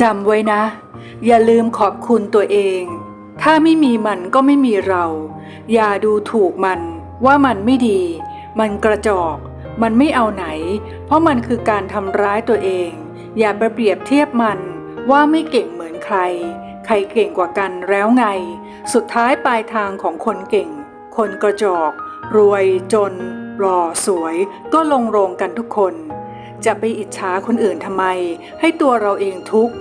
จำไว้นะ อย่าลืมขอบคุณตัวเอง ถ้าไม่มีมันก็ไม่มีเรา อย่าดูถูกมันว่ามันไม่ดี มันกระจอก มันไม่เอาไหน เพราะมันคือการทำร้ายตัวเอง อย่าไปเปรียบเทียบมันว่าไม่เก่งเหมือนใคร ใครเก่งกว่ากันแล้วไง สุดท้ายปลายทางของคนเก่ง คนกระจอก รวยจนหล่อสวย ก็ลงโรงกันทุกคน จะไปอิจฉาคนอื่นทำไม ให้ตัวเราเองทุกข์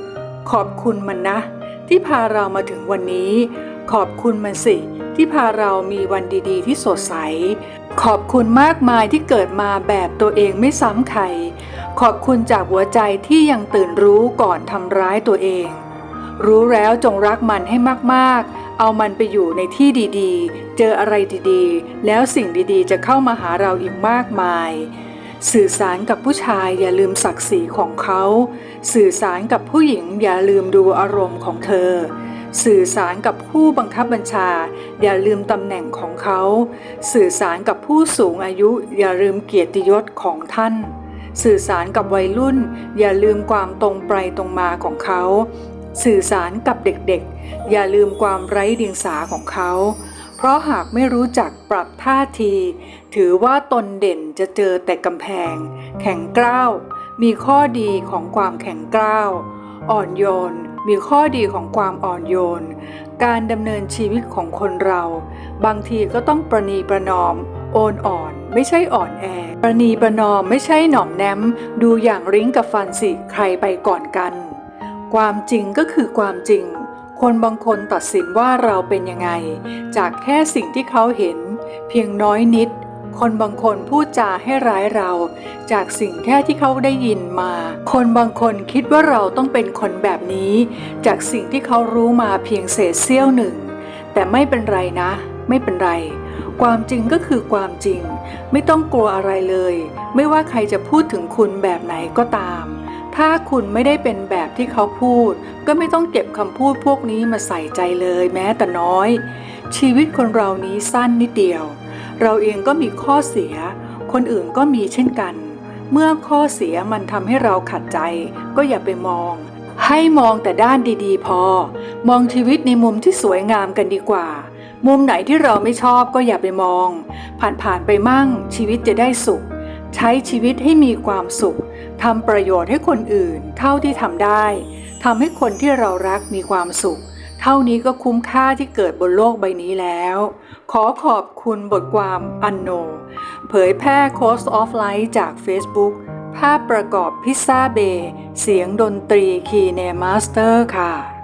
ขอบคุณมันนะ ที่พาเรามาถึงวันนี้ ขอบคุณมันสิ ที่พาเรามีวันดีๆ ที่สดใส ขอบคุณมากมายที่เกิดมาแบบตัวเองไม่ซ้ำใคร ขอบคุณจากหัวใจที่ยังตื่นรู้ก่อนทำร้ายตัวเอง รู้แล้วจงรักมันให้มากๆ เอามันไปอยู่ในที่ดีๆ เจออะไรดีๆ แล้วสิ่งดีๆ จะเข้ามาหาเราอีกมากมาย สื่อสารกับผู้ชายอย่าลืมศักดิ์ศรีของเขา สื่อสารกับผู้หญิงอย่าลืมดูอารมณ์ของเธอ สื่อสารกับผู้บังคับบัญชา อย่าลืมตำแหน่งของเขา สื่อสารกับผู้สูงอายุอย่าลืมเกียรติยศของท่าน สื่อสารกับวัยรุ่น อย่าลืมความตรงไปตรงมาของเขา สื่อสารกับเด็กๆ อย่าลืมความไร้เดียงสาของเขา เพราะหากไม่รู้จักปรับท่าที ถือว่าตนเด่นจะเจอแต่กำแพง แข็งกร้าว มีข้อดีของความแข็งกร้าว อ่อนโยน มีข้อดีของความอ่อนโยน การดำเนินชีวิตของคนเรา บางทีก็ต้องประนีประนอม โอนอ่อน ไม่ใช่อ่อนแอ ประนีประนอมไม่ใช่หน่อมแนม ดูอย่างริ้งกับฟันสิ ใครไปก่อนกัน ความจริงก็คือความจริง คนบางคนตัดสินว่าเราเป็นยังไง จากแค่สิ่งที่เขาเห็น เพียงน้อยนิด คนบางคนพูดจาให้ร้ายเรา จากสิ่งแค่ที่เขาได้ยินมา คนบางคนคิดว่าเราต้องเป็นคนแบบนี้ จากสิ่งที่เขารู้มาเพียงเศษเสี้ยวหนึ่ง แต่ไม่เป็นไรนะ ไม่เป็นไร ความจริงก็คือความจริง ไม่ต้องกลัวอะไรเลย ไม่ว่าใครจะพูดถึงคุณแบบไหนก็ตาม ถ้าคุณไม่ได้เป็นแบบที่เขาพูด ก็ไม่ต้องเก็บคำพูดพวกนี้มาใส่ใจเลยแม้แต่น้อย ชีวิตคนเรานี้สั้นนิดเดียว เราเองก็มีข้อเสีย คนอื่นก็มีเช่นกัน เมื่อข้อเสียมันทำให้เราขัดใจ ก็อย่าไปมอง ให้มองแต่ด้านดีๆ พอ มองชีวิตในมุมที่สวยงามกันดีกว่า มุมไหนที่เราไม่ชอบก็อย่าไปมอง ผ่านๆไปมั่งชีวิตจะได้สุข ใช้ชีวิตให้มีความสุข ทำประโยชน์ให้คนอื่น เท่าที่ทำได้ทำให้คนที่เรารักมีความสุข เท่านี้ก็คุ้มค่าที่เกิดบนโลกใบนี้แล้ว ขอขอบคุณบทความอันโน เผยแพร่ Coast of Light จาก Facebook ภาพประกอบพิซซ่าเบย์เสียงดนตรีคีเนมาสเตอร์ค่ะ